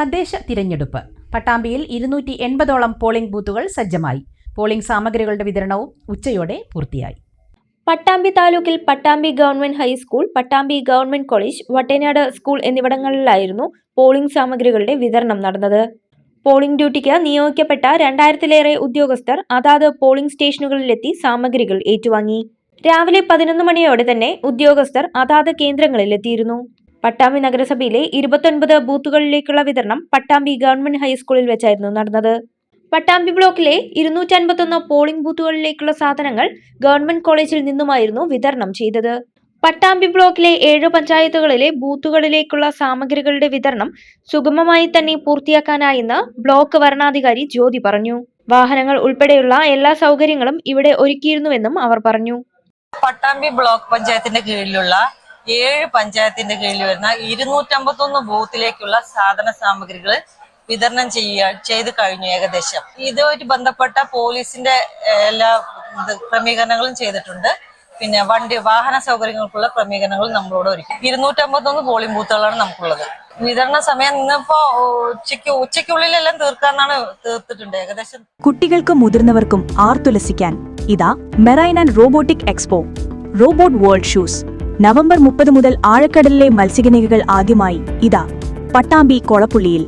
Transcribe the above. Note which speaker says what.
Speaker 1: തദ്ദേശ തിരഞ്ഞെടുപ്പ്. പട്ടാമ്പിയിൽ ഇരുന്നൂറ്റി എൺപതോളം പോളിംഗ് ബൂത്തുകൾ സജ്ജമായി. പോളിംഗ് സാമഗ്രികളുടെ വിതരണവും ഉച്ചയോടെ പൂർത്തിയായി.
Speaker 2: പട്ടാമ്പി താലൂക്കിൽ Pattambi government high school Pattambi government college Vattenad school എന്നിവിടങ്ങളിലായിരുന്നു polling സാമഗ്രികളുടെ വിതരണം നടന്നത്. പോളിംഗ് ഡ്യൂട്ടിക്ക് നിയോഗിക്കപ്പെട്ട രണ്ടായിരത്തിലേറെ ഉദ്യോഗസ്ഥർ അതാത് പോളിംഗ് സ്റ്റേഷനുകളിലെത്തി സാമഗ്രികൾ ഏറ്റുവാങ്ങി. രാവിലെ പതിനൊന്ന് മണിയോടെ തന്നെ ഉദ്യോഗസ്ഥർ അതാത് കേന്ദ്രങ്ങളിലെത്തിയിരുന്നു. പട്ടാമ്പി നഗരസഭയിലെ ഇരുപത്തൊൻപത് ബൂത്തുകളിലേക്കുള്ള വിതരണം പട്ടാമ്പി ഗവൺമെന്റ് ഹൈസ്കൂളിൽ വെച്ചായിരുന്നു നടന്നത്. പട്ടാമ്പി ബ്ലോക്കിലെ ഇരുന്നൂറ്റൻപത്തൊന്ന് പോളിംഗ് ബൂത്തുകളിലേക്കുള്ള സാധനങ്ങൾ ഗവൺമെന്റ് കോളേജിൽ നിന്നുമായിരുന്നു വിതരണം ചെയ്തത്. പട്ടാമ്പി ബ്ലോക്കിലെ ഏഴ് പഞ്ചായത്തുകളിലെ ബൂത്തുകളിലേക്കുള്ള സാമഗ്രികളുടെ വിതരണം സുഗമമായി തന്നെ പൂർത്തിയാക്കാനായെന്ന് ബ്ലോക്ക് വരണാധികാരി ജ്യോതി പറഞ്ഞു. വാഹനങ്ങൾ ഉൾപ്പെടെയുള്ള എല്ലാ സൗകര്യങ്ങളും ഇവിടെ ഒരുക്കിയിരുന്നുവെന്നും അവർ പറഞ്ഞു.
Speaker 3: പട്ടാമ്പി ബ്ലോക്ക് പഞ്ചായത്തിന്റെ കീഴിലുള്ള ഏഴ് പഞ്ചായത്തിന്റെ കീഴിൽ വരുന്ന ഇരുന്നൂറ്റമ്പത്തൊന്ന് ബൂത്തിലേക്കുള്ള സാധന സാമഗ്രികൾ വിതരണം ചെയ്യുക ചെയ്ത് കഴിഞ്ഞു ഏകദേശം. ഇതുമായിട്ട് ബന്ധപ്പെട്ട പോലീസിന്റെ എല്ലാ ക്രമീകരണങ്ങളും ചെയ്തിട്ടുണ്ട്. പിന്നെ വണ്ടി വാഹന സൗകര്യങ്ങൾക്കുള്ള ക്രമീകരണങ്ങൾ നമ്മളോട് ഒരുക്കി. ഇരുന്നൂറ്റമ്പത്തൊന്ന് പോളിംഗ് ബൂത്തുകളാണ് നമുക്കുള്ളത്. വിതരണ സമയം ഇന്നിപ്പോ ഉച്ചയ്ക്ക് ഉച്ചയ്ക്കുള്ളിലെല്ലാം തീർക്കാന്നാണ് തീർത്തിട്ടുണ്ട് ഏകദേശം.
Speaker 4: കുട്ടികൾക്കും മുതിർന്നവർക്കും ആർത്തുലസിക്കാൻ ഇതാ marine and robotic expo robot world shoes. November മുപ്പത് മുതൽ ആഴക്കടലിലെ മത്സ്യഗണികകൾ ആദ്യമായി ഇതാ പട്ടാമ്പി കൊളപ്പുള്ളിയിൽ.